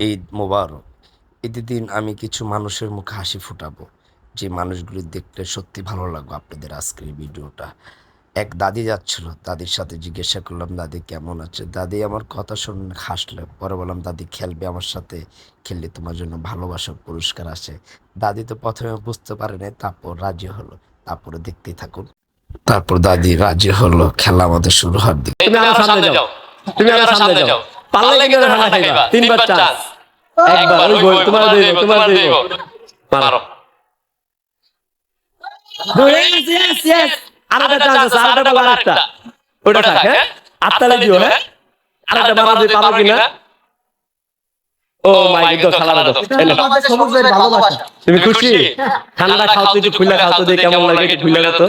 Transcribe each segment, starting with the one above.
ঈদ মোবারক। ঈদের দিন আমি কিছু মানুষের মুখে হাসি ফুটাবো। যে মানুষগুলি দেখলে সত্যি ভালো লাগবে আপনাদের আজকের ভিডিওটা। এক দাদি যাচ্ছিল, দাদির সাথে জিজ্ঞাসা করলাম, দাদি কেমন আছে? দাদি আমার কথা শুনে হাসলে। পরে বললাম, দাদি খেলবে আমার সাথে। খেললে তোমার জন্য ভালোবাসার পুরস্কার আসে দাদি তো প্রথমে বুঝতে পারেনি তারপর রাজি হলো। তারপরে দেখতেই থাকুন। তারপর দাদি রাজি হলো, খেলা আমাদের শুরু হওয়ার দিকে। তুমি সামনে যাও। তুমি সামনে যাও। পারলে কিন্তু ঠান্ডা খাইবা তিনবার চান্স একবার ওই গোল তোমার দেব তোমার দেব মারো। ইয়েস ইয়েস ইয়েস আরেকটা চান্স আরেকটা বল আরেকটা। ওটা থাক হ্যাঁ? আত্মালে দিও হ্যাঁ? আরেকটা মারা দিই পারো কিনা? ও মাই গড খেলা দাও তুমি খুশি? ঠান্ডা খাও তো একটু খুলে খাও তো কেমন লাগে একটু খুলে খাও তো।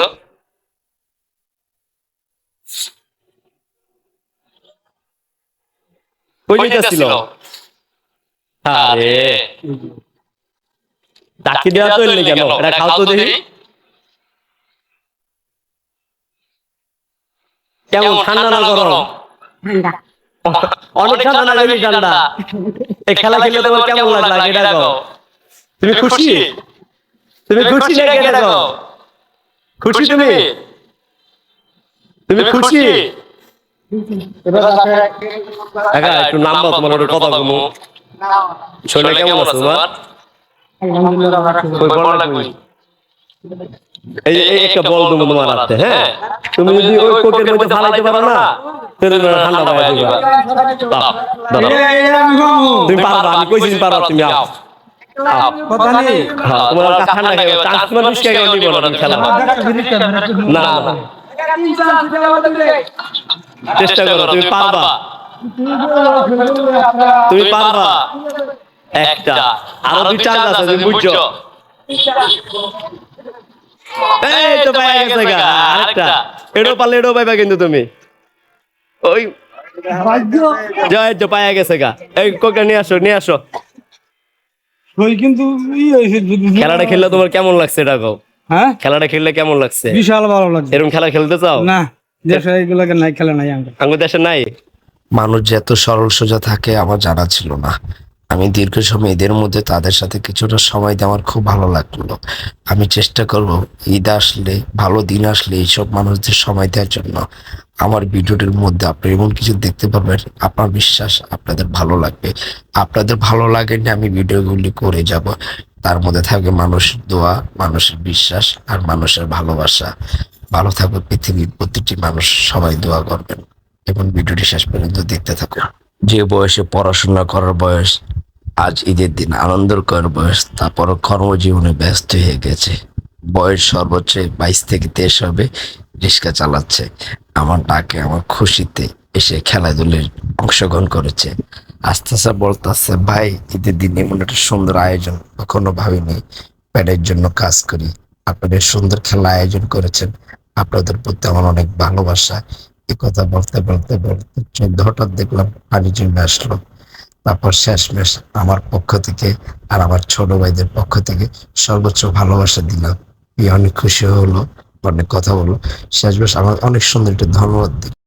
ওই ছিল। আরে। ডাকি দেওয়া তো এলে কেন? এটা খাও তো দেখি। কেমন? ঠান্ডা না গরম? অনেক ঠান্ডা না বেশি ঠান্ডা? এই খেলা খেলে তোমার কেমন লাগল এটা কও তুমি খুশি? তুমি খুশি এটা খুশি তুমি? তুমি? খুশি? একা একটু নাম দাও তোমার ওটা কথা কেমন আছে তোমার কই বল লাগবে। এই এই একটা বল দেবো তোমার হাতে হ্যাঁ? তুমি যদি ওই কোকের মধ্যে ফালাইতে পারো না ঠান্ডা পাওয়া যাবে। দাও, দাও। তুমি পারবা আমি কইছি পারবা তুমি আও। আও। তোমার ঠান্ডা খাইবে চান্স তোমার বিশ টাকা নিব না খেলা। না না। চেষ্টা করো তুমি পারবা। তুমি পারবা। একটা। আরও দুই চান্স আছে তুমি বুঝছ? এই তো পাইয়া গেছে গা। আরেকটা। এটাও পারলে এটাও পাইবা কিন্তু তুমি। ওই। জয় তো পাইয়া গেছে গা। এই কোকটা নিয়ে আসো নিয়ে আসো। ওই কিন্তু খেলাটা খেললে তোমার কেমন লাগছে এটা হ্যাঁ? খেলাটা খেললে কেমন লাগছে? বিশাল ভালো লাগছে। এরকম খেলা খেলতে চাও? না। দেশে নাই খেলে নাই দেশে নাই? মানুষ যে এত সরল সোজা থাকে আমার জানা ছিল না। আমি দীর্ঘ সময় এদের মধ্যে তাদের সাথে কিছুটা সময় দিয়ে আমার খুব ভালো লাগল। আমি চেষ্টা করব ঈদ আসলে ভালো দিন আসলে এইসব মানুষদের সময় দেওয়ার জন্য। আমার ভিডিওটির মধ্যে আপনি এমন কিছু দেখতে পারবেন আপনার বিশ্বাস আপনাদের ভালো লাগবে। আপনাদের ভালো লাগেনি আমি ভিডিওগুলি করে যাব। তার মধ্যে থাকবে মানুষের দোয়া মানুষের বিশ্বাস আর মানুষের ভালোবাসা। ভালো থাকবে পৃথিবীর প্রতিটি মানুষ সবাই দোয়া করবেন। এবং ভিডিওটি শেষ পর্যন্ত দেখতে থাকুন। যে বয়সে পড়াশোনা করার বয়স, আজ ঈদের দিন আনন্দ করার বয়স তারপর কর্মজীবনে ব্যস্ত হয়ে গেছে। বয়স সর্বোচ্চ বাইশ থেকে তেইশ হবে, রিক্সা চালাচ্ছে। আমার ডাকে, আমার খুশিতে এসে খেলাধুলায় অংশগ্রহণ করেছে। আস্তে আস্তে বলতে বলতেছে, ভাই, ঈদের দিন এমন একটা সুন্দর আয়োজন কখনো ভাবিনি। প্যাডের জন্য কাজ করি। আপনাদের সুন্দর খেলা আয়োজন করেছেন। আপনাদের প্রতি আমার অনেক ভালোবাসা। এ কথা বলতে বলতে বলতে চোদ্দ হঠাৎ দেখলাম পানি জমে আসলো। তারপর শেষমেশ আমার পক্ষ থেকে আর আমার ছোট ভাইদের পক্ষ থেকে সর্বোচ্চ ভালোবাসা দিলাম। অনেক খুশি হলো, অনেক কথা বলল। শেষমেশ আমার অনেক সুন্দর একটা ধন্যবাদ